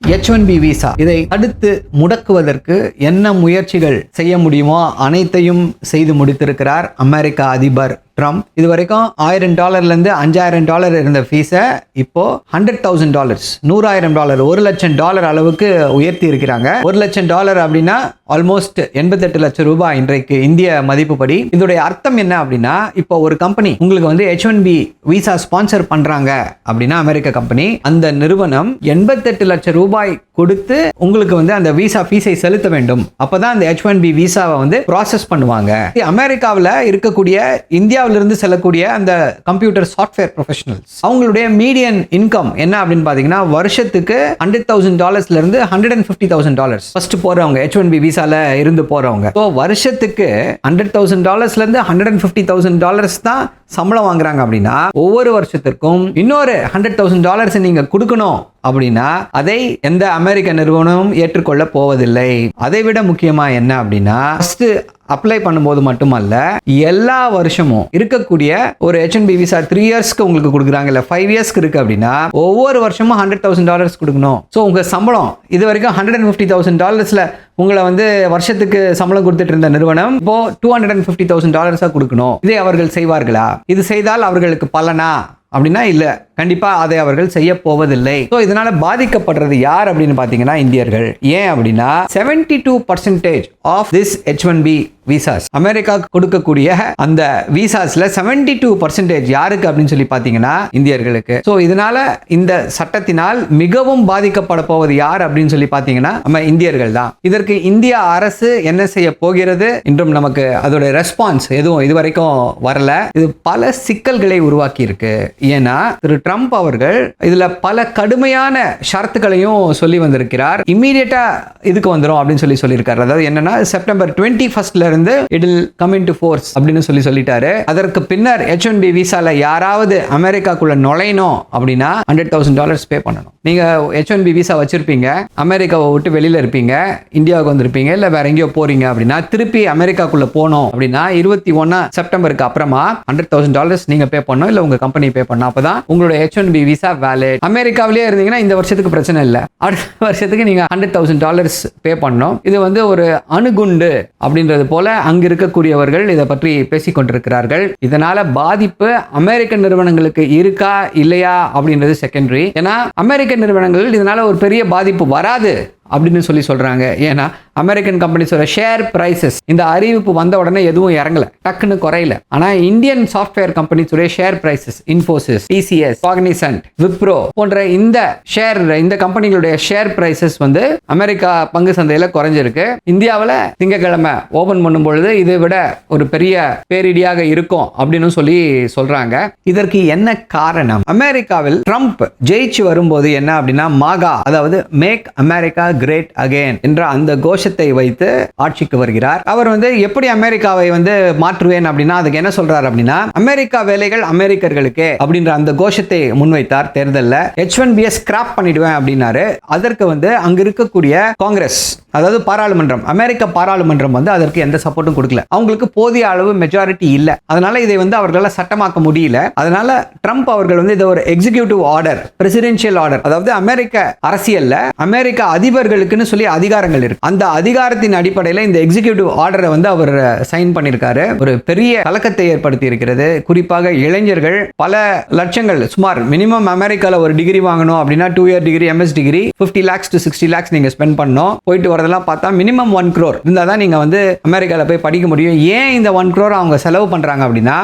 H one B visa இதை அடுத்து முடக்குவதற்கு என்ன முயற்சிகள் செய்ய முடியுமோ அனைத்தையும் செய்து முடித்திருக்கிறார் அமெரிக்க அதிபர் ட்ரம்ப் இது வரைக்கும் ஆயிரம் டாலர்லேருந்து அஞ்சாயிரம் டாலர் இருந்த ஃபீஸை இப்போ ஹண்ட்ரட் தௌசண்ட் டாலர்ஸ் நூறாயிரம் டாலர் ஒரு லட்சம் டாலர் அளவுக்கு உயர்த்தி இருக்கிறாங்க. ஒரு லட்சம் டாலர் அப்படின்னா ஆல்மோஸ்ட் எண்பத்தெட்டு லட்சம் ரூபாய் இன்றைக்கு இந்திய மதிப்புப்படி. இதோடைய அர்த்தம் என்ன அப்படின்னா இப்போ ஒரு கம்பெனி உங்களுக்கு வந்து H one B visa sponsor பண்றாங்க அப்படின்னா அமெரிக்க கம்பெனி அந்த நிறுவனம் எண்பத்தெட்டு லட்சம் ரூபாய் கொடுத்து உங்களுக்கு வந்து அந்த விசா ஃபீஸை செலுத்த வேண்டும். அப்பதான் அந்த ஹெச் ஒன் பி விசாவை வந்து ப்ராசஸ் பண்ணுவாங்க. அமெரிக்காவில் இருக்கக்கூடிய இந்தியாவிலிருந்து செல்லக்கூடிய அந்த கம்ப்யூட்டர் சாஃப்ட்வேர் ப்ரொஃபஷனல்ஸ் அவங்களுடைய மீடியன் இன்கம் என்ன அப்படின்னு பார்த்தீங்கன்னா வருஷத்துக்கு ஹண்ட்ரட் தௌசண்ட் டாலர்ஸ்ல இருந்து hundred and fifty thousand dollars first போறவங்க ஹெச் ஒன் பி விசால இருந்து போறவங்க. ஸோ வருஷத்துக்கு ஹண்ட்ரட் தௌசண்ட் டாலர்ஸ்ல இருந்து hundred and fifty thousand dollars தான் சம்பளம் வாங்குறாங்க அப்படின்னா ஒவ்வொரு வருஷத்திற்கும் இன்னொரு ஹண்ட்ரட் தௌசண்ட் டாலர்ஸ் நீங்க கொடுக்கணும். அப்படின்னா அதை எந்த அமெரிக்க நிறுவனமும் ஏற்றுக்கொள்ள போவதில்லை. அதை விட முக்கியமா என்ன அப்படின்னா ஃபர்ஸ்ட் அப்ளை பண்ணும்போது மட்டுமல்ல எல்லா வருஷமும் இருக்கக்கூடிய ஒரு ஹெச்என்பி விசா த்ரீ இயர்ஸ்க்கு உங்களுக்கு கொடுக்குறாங்க இல்லை ஃபைவ் இயர்ஸ்க்கு இருக்கு அப்படின்னா ஒவ்வொரு வருஷமும் ஹண்ட்ரட் தௌசண்ட் டாலர்ஸ் கொடுக்கணும். ஸோ உங்கள் சம்பளம் இது வரைக்கும் ஹண்ட்ரட் அண்ட் ஃபிஃப்டி தௌசண்ட் டாலர்ஸில் உங்களை வந்து வருஷத்துக்கு சம்பளம் கொடுத்துட்டு இருந்த நிறுவனம் இப்போ two hundred and fifty thousand டாலர்ஸாக கொடுக்கணும். இதை அவர்கள் செய்வார்களா? இது செய்தால் அவர்களுக்கு பலனா? அப்படின்னா இல்லை. கண்டிப்பாக அதை அவர்கள் செய்ய போவதில்லை. ஸோ இதனால பாதிக்கப்படுறது யார் அப்படின்னு பார்த்தீங்கன்னா இந்தியர்கள். ஏன் அப்படின்னா seventy two percentage of this H one B visas America கொடுக்கக்கூடிய அந்த விசாஸ்ல செவன்டி டூ பர்சன்டேஜ் யாருக்கு அப்படின்னு சொல்லி பார்த்தீங்கன்னா இந்தியர்களுக்கு. ஸோ இதனால இந்த சட்டத்தினால் மிகவும் பாதிக்கப்பட போவது யார் அப்படின்னு சொல்லி பார்த்தீங்கன்னா நம்ம இந்தியர்கள் தான். இதற்கு இந்திய அரசு என்ன செய்ய போகிறது? என்றும் நமக்கு அதோட ரெஸ்பான்ஸ் எதுவும் இதுவரைக்கும் வரல. இது பல சிக்கல்களை உருவாக்கி இருக்கு ஏன்னா திரு ட்ரம்ப் அவர்கள் இதுல பல கடுமையான ஷரத்துக்களையும் சொல்லி வந்திருக்கிறார். இம்மீடியட்டா இதுக்கு வந்துடும் அப்படின்னு சொல்லி சொல்லியிருக்காரு. அதாவது என்னன்னா செப்டம்பர் டுவெண்ட்டி ஃபர்ஸ்ட்ல இருந்து it'll come into force அப்படின்னு சொல்லி சொல்லிட்டாரு. அதற்கு பின்னர் ஹெச் ஒன் பி விசால யாராவது அமெரிக்காக்குள்ள நுழையணும் அப்படின்னா ஹண்ட்ரட் தௌசண்ட் டாலர்ஸ் பே பண்ணணும். நீங்க ஹெச் ஒன் பி விசா வச்சிருப்பீங்க. அமெரிக்காவை விட்டு வெளியில இருப்பீங்க. இந்தியாவுக்கு வந்திருப்பீங்க. இல்ல வேற எங்கேயோ போறீங்க அப்படின்னா திருப்பி அமெரிக்காக்குள்ள போனோம் அப்படின்னா இருபத்தி ஒன்னா செப்டம்பருக்கு அப்புறமா ஹண்ட்ரட் தௌசண்ட் டாலர்ஸ் நீங்க பே பண்ணணும். இல்ல உங்க கம்பெனி பே பண்ணணும். அப்பதான் உங்களோட H one B visa valid அமெரிக்காவிலேயே இருந்தீங்கன்னா இந்த வருஷத்துக்கு பிரச்சனை இல்லை. அடுத்த வருஷத்துக்கு நீங்கள் ஹண்ட்ரட் தௌசண்ட் டாலர்ஸ் பே பண்ணணும். இது வந்து ஒரு அணுகுண்டு அப்படின்றது போல அங்கு இருக்கக்கூடியவர்கள் இதை பற்றி பேசிக்கொண்டிருக்கிறார்கள் இதனால பாதிப்பு அமெரிக்க நிறுவனங்களுக்கு இருக்கா இல்லையா அப்படின்றது செகண்டரி ஏன்னா அமெரிக்க நிறுவனங்கள் இதனால ஒரு பெரிய பாதிப்பு வராது. அப்படின்னு சொல்லி சொல்கிறாங்க ஏன்னா அமெரிக்கன் கம்பெனிஸோட ஷேர் ப்ரைஸஸ் இந்த அறிவிப்பு வந்த உடனே எதுவும் இறங்கல. டக்குன்னு குறையல. ஆனால் Indian software கம்பெனிஸுடைய share prices Infosys TCS Cognizant Wipro போன்ற இந்த ஷேர் இந்த கம்பெனிகளுடைய ஷேர் ப்ரைஸஸ் வந்து அமெரிக்கா பங்கு சந்தையில் குறைஞ்சிருக்கு. இந்தியாவில் திங்கக்கிழமை ஓபன் பண்ணும் பொழுது இதை விட ஒரு பெரிய பேரிடியாக இருக்கும் அப்படின்னு சொல்லி சொல்றாங்க. இதற்கு என்ன காரணம்? அமெரிக்காவில் ட்ரம்ப் ஜெயிச்சு வரும்போது என்ன அப்படின்னா மாகா அதாவது மேக் அமெரிக்கா கிரேட் அகேன் என்ற அந்த கோஷத்தை வைத்து ஆட்சிக்கு வருகிறார். அவர் வந்து எப்படி அமெரிக்காவை வந்து மாற்றுவேன் அப்படின்னா அதுக்கு என்ன சொல்றாரு அப்படின்னா அமெரிக்கா வேலைகள் அமெரிக்கர்களுக்கே அப்படின்ற அந்த கோஷத்தை முன்வைத்தார் தேர்தலில். ஹெச் ஒன் பிஎஸ் கிராப் பண்ணிடுவேன் அப்படின்னாரு. அதற்கு வந்து அங்க இருக்கக்கூடிய காங்கிரஸ் அதாவது பாராளுமன்றம் அமெரிக்க பாராளுமன்றம் வந்து அதற்கு எந்த சப்போர்ட்டும் கொடுக்கல. அவங்களுக்கு போதிய அளவு மெஜாரிட்டி இல்ல. அதனால இதை வந்து அவர்களால் சட்டமாக்க முடியல. அதனால ட்ரம்ப் அவர்கள் வந்து இதை ஒரு எக்ஸிகியூட்டிவ் ஆர்டர் பிரசிடென்ஷியல் ஆர்டர் அதாவது அமெரிக்க அரசியல்ல அமெரிக்க அதிபர் அதிபர்களுக்குன்னு சொல்லி அதிகாரங்கள் இருக்கு. அந்த அதிகாரத்தின் அடிப்படையில் இந்த எக்ஸிகியூட்டிவ் ஆர்டரை வந்து அவர் சைன் பண்ணியிருக்காரு ஒரு பெரிய கலக்கத்தை ஏற்படுத்தி இருக்கிறது குறிப்பாக இளைஞர்கள் பல லட்சங்கள் சுமார் மினிமம் அமெரிக்கால ஒரு டிகிரி வாங்கணும் அப்படின்னா two year degree MS degree fifty lakhs to sixty lakhs நீங்க ஸ்பெண்ட் பண்ணணும். போயிட்டு வரதெல்லாம் பார்த்தா மினிமம் ஒன் க்ரோர் இருந்தால் தான் நீங்க வந்து அமெரிக்கால போய் படிக்க முடியும். ஏன் இந்த ஒன் க்ரோர் அவங்க செலவு பண்றாங்க அப்படின்னா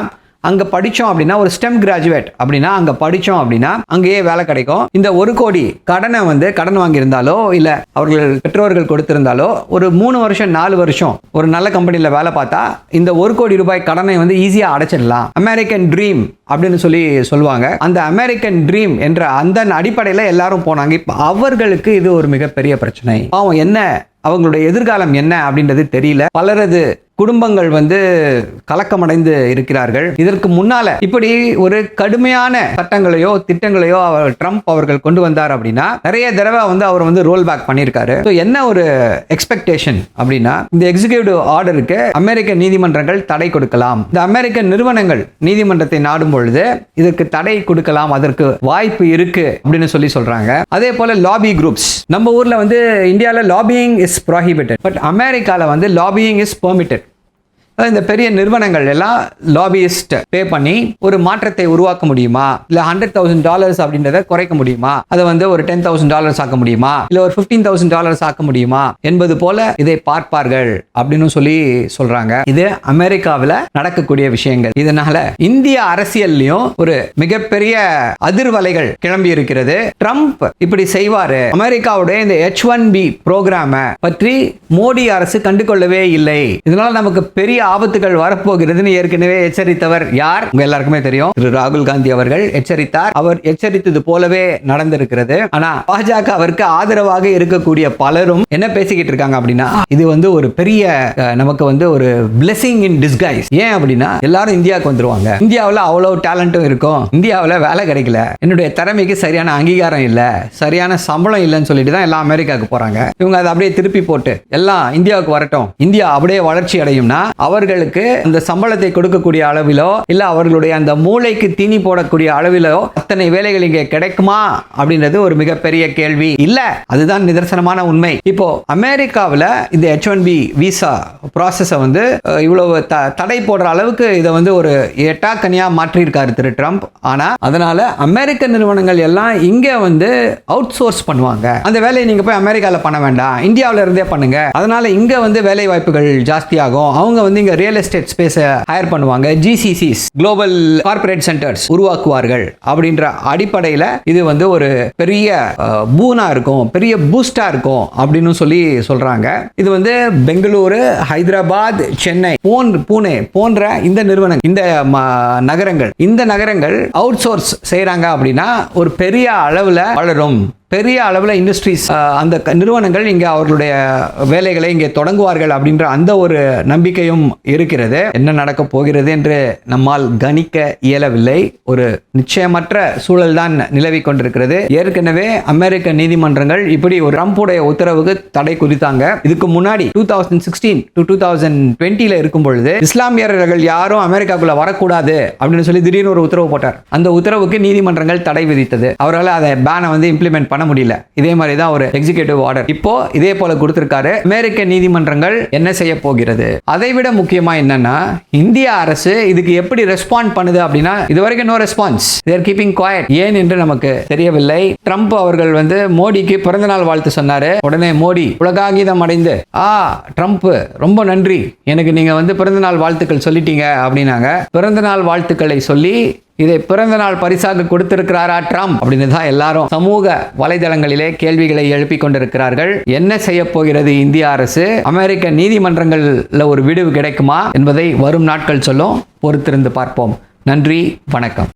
அங்க படிச்சோம் அப்படின்னா ஒரு ஸ்டெம் கிராஜுவேட் அப்படின்னா அங்க படிச்சோம் அப்படின்னா அங்கேயே வேலை கிடைக்கும். இந்த ஒரு கோடி கடனை வந்து கடன் வாங்கியிருந்தாலோ இல்ல அவர்கள் பெற்றோர்கள் கொடுத்திருந்தாலோ ஒரு மூணு வருஷம் நாலு வருஷம் ஒரு நல்ல கம்பெனியில் வேலை பார்த்தா இந்த ஒரு கோடி ரூபாய் கடனை வந்து ஈஸியா அடைச்சிடலாம். அமெரிக்கன் ட்ரீம் அப்படின்னு சொல்லி சொல்லுவாங்க. அந்த அமெரிக்கன் ட்ரீம் என்ற அந்த அடிப்படையில் எல்லாரும் போனாங்க. இப்போ அவர்களுக்கு இது ஒரு மிகப்பெரிய பிரச்சனை. பாவம் என்ன? அவங்களுடைய எதிர்காலம் என்ன அப்படின்றது தெரியல. பலரது குடும்பங்கள் வந்து கலக்கமடைந்து இருக்கிறார்கள். இதற்கு முன்னால இப்படி ஒரு கடுமையான சட்டங்களையோ திட்டங்களையோ அவர் ட்ரம்ப் அவர்கள் கொண்டு வந்தார் அப்படின்னா நிறைய தடவை வந்து அவர் வந்து ரோல் பேக் பண்ணியிருக்காரு. ஸோ என்ன ஒரு எக்ஸ்பெக்டேஷன் அப்படின்னா இந்த எக்ஸிகியூட்டிவ் ஆர்டருக்கு அமெரிக்க நீதிமன்றங்கள் தடை கொடுக்கலாம். இந்த அமெரிக்க நிறுவனங்கள் நீதிமன்றத்தை நாடும் பொழுது இதற்கு தடை கொடுக்கலாம் அதற்கு வாய்ப்பு இருக்கு அப்படின்னு சொல்லி சொல்றாங்க. அதே போல லாபி குரூப்ஸ் நம்ம ஊர்ல வந்து இந்தியாவில் லாபியிங் இஸ் ப்ராஹிபிட்டட் பட் அமெரிக்காவில் வந்து லாபியிங் இஸ் பெர்மிட்டட் இந்த பெரிய நிறுவனங்கள் எல்லாம் லாபியிஸ்ட் பே பண்ணி ஒரு மாற்றத்தை உருவாக்க முடியுமா? இல்ல ஹண்ட்ரட் தௌசண்ட் டாலர்ஸ் அப்படின்றத குறைக்க முடியுமா? அதை வந்து ஒரு டென் தௌசண்ட் டாலர்ஸ் ஆக்க முடியுமா? இல்ல ஒரு ஃபிஃப்டீன் தௌசண்ட் டாலர்ஸ் ஆக்க முடியுமா? என்பது போல இதை பார்ப்பார்கள் அப்படின்னு சொல்லி சொல்றாங்க. இது அமெரிக்காவில் நடக்கக்கூடிய விஷயங்கள். இதனால இந்திய அரசியல்லையும் ஒரு மிகப்பெரிய அதிர்வலைகள் கிளம்பி இருக்கிறது ட்ரம்ப் இப்படி செய்வாரு. அமெரிக்காவுடைய இந்த எச் ஒன் பி ப்ரோக்ராம பற்றி மோடி அரசு கண்டுகொள்ளவே இல்லை. இதனால நமக்கு பெரிய ஆபத்துகள் வரப்போகிறதுன்னு ஏற்கனவே எச்சரித்தவர் யார்? உங்க எல்லாருக்குமே தெரியும். திரு ராகுல் காந்தி அவர்கள் எச்சரித்தார். அவர் எச்சரித்தது போலவே நடந்திருக்கிறது. ஆனா பாஜக அவருக்கு ஆதரவாக இருக்கக்கூடிய பலரும் என்ன பேசிக்கிட்டு இருக்காங்க அப்படின்னா இது வந்து ஒரு பெரிய நமக்கு வந்து ஒரு பிளெஸிங் இன் டிஸ்கைஸ் ஏன் அப்படின்னா எல்லாரும் இந்தியாவுக்கு வந்துருவாங்க. இந்தியாவில் அவ்வளவு டேலண்ட்டும் இருக்கும். இந்தியாவில் வேலை கிடைக்கல. என்னுடைய திறமைக்கு சரியான அங்கீகாரம் இல்லை. சரியான சம்பளம் இல்லைன்னு சொல்லிட்டு தான் எல்லாம் அமெரிக்காவுக்கு போறாங்க. இவங்க அதை அப்படியே திருப்பி போட்டு எல்லாம் இந்தியாவுக்கு வரட்டும். இந்தியா அப்படியே வளர்ச்சி அடையும்னா அவர்களுக்கு அந்த சம்பளத்தை கொடுக்கக்கூடிய அளவிலோ இல்ல அவர்களுடைய அந்த மூளைக்கு தீனி போடக்கூடிய அளவிலோ அத்தனை வேலைகள் இங்கே கிடைக்குமா அப்படின்றது ஒரு மிகப்பெரிய கேள்வி. இல்ல அதுதான் நிதர்சனமான உண்மை. இப்போ அமெரிக்காவில் இந்த ஹெச் ஒன் பி விசா ப்ராசஸை வந்து இவ்வளவு த- தடை போடுற அளவுக்கு இதை வந்து ஒரு எட்டாக்கனியா மாற்றியிருக்காரு திரு ட்ரம்ப். ஆனா அதனால அமெரிக்க நிறுவனங்கள் எல்லாம் இங்க வந்து அவுட் சோர்ஸ் பண்ணுவாங்க. அந்த வேலையை நீங்க போய் அமெரிக்காவில் பண்ண வேண்டாம். இந்தியாவில் இருந்தே பண்ணுங்க. அதனால இங்க வந்து வேலை வாய்ப்புகள் ஜாஸ்தியாகும். அவங்க வந்து இங்க ரியல் எஸ்டேட் ஸ்பேஸை ஹையர் பண்ணுவாங்க. ஜிசிசிஸ் குளோபல் கார்ப்பரேட் சென்டர்ஸ் உருவாக்குவார்கள் அப்படின்ற அடிப்படையில் இது வந்து ஒரு பெரிய பூனாக பூனா இருக்கும் பெரிய பூஸ்டா இருக்கும் அப்படின்னு சொல்லி சொல்றாங்க. இது வந்து பெங்களூரு ஹைதராபாத் சென்னை போன் பூனே போன்ற இந்த நிறுவனங்கள் இந்த நகரங்கள். இந்த நகரங்கள் அவுட் சோர்ஸ் செய்றாங்க அப்படின்னா ஒரு பெரிய அளவுல வளரும். பெரிய அளவில் இண்டஸ்ட்ரீஸ் அந்த நிறுவனங்கள் இங்கே அவர்களுடைய வேலைகளை இங்கே தொடங்குவார்கள் அப்படின்ற அந்த ஒரு நம்பிக்கையும் இருக்கிறது. என்ன நடக்க போகிறது என்று நம்மால் கணிக்க இயலவில்லை. ஒரு நிச்சயமற்ற சூழல் தான் நிலவி கொண்டிருக்கிறது. ஏற்கனவே அமெரிக்க நீதிமன்றங்கள் இப்படி ஒரு ட்ரம்புடைய உத்தரவுக்கு தடை குறித்தாங்க. இதுக்கு முன்னாடி two thousand sixteen to two thousand டுவெண்ட்டியில் இருக்கும் பொழுது இஸ்லாமியர்கள் யாரும் அமெரிக்காக்குள்ள வரக்கூடாது அப்படின்னு சொல்லி திடீர்னு ஒரு உத்தரவு போட்டார். அந்த உத்தரவுக்கு நீதிமன்றங்கள் தடை விதித்தது. அவரால் அதை பேனை வந்து இம்ப்ளிமெண்ட் பண்ண முடியல. இதே மாதிரி தான் ஒரு எக்ஸிகியூட்டிவ் ஆர்டர் இப்போ இதே போல கொடுத்திருக்காரு அமெரிக்க நீதிமன்றங்கள் என்ன செய்ய போகிறது? அதை விட முக்கியமா என்னன்னா இந்திய அரசு இதுக்கு எப்படி ரெஸ்பாண்ட் பண்ணுது அப்படின்னா இதுவரைக்கும் no response there keeping quiet ஏன் என்று நமக்கு தெரியவில்லை. ட்ரம்ப் அவர்கள் வந்து மோடிக்கு பிறந்தநாள் வாழ்த்து சொன்னாரு. உடனே மோடி உலகாகிதம் அடைந்து ஆ ட்ரம்ப் ரொம்ப நன்றி. எனக்கு நீங்க வந்து பிறந்தநாள் வாழ்த்துக்கள் சொல்லிட்டீங்க அப்படின்னாங்க. பிறந்தநாள் வாழ்த்துக்களை சொல்லி இதை பிறந்த நாள் பரிசாக கொடுத்திருக்கிறாரா ட்ரம்ப்? அப்படின்னு தான் எல்லாரும் சமூக வலைதளங்களிலே கேள்விகளை எழுப்பி கொண்டிருக்கிறார்கள். என்ன செய்ய போகிறது இந்திய அரசு? அமெரிக்க நீதிமன்றங்களில் ஒரு விடுவு கிடைக்குமா? என்பதை வரும் நாட்கள் சொல்லும். பொறுத்திருந்து பார்ப்போம். நன்றி வணக்கம்.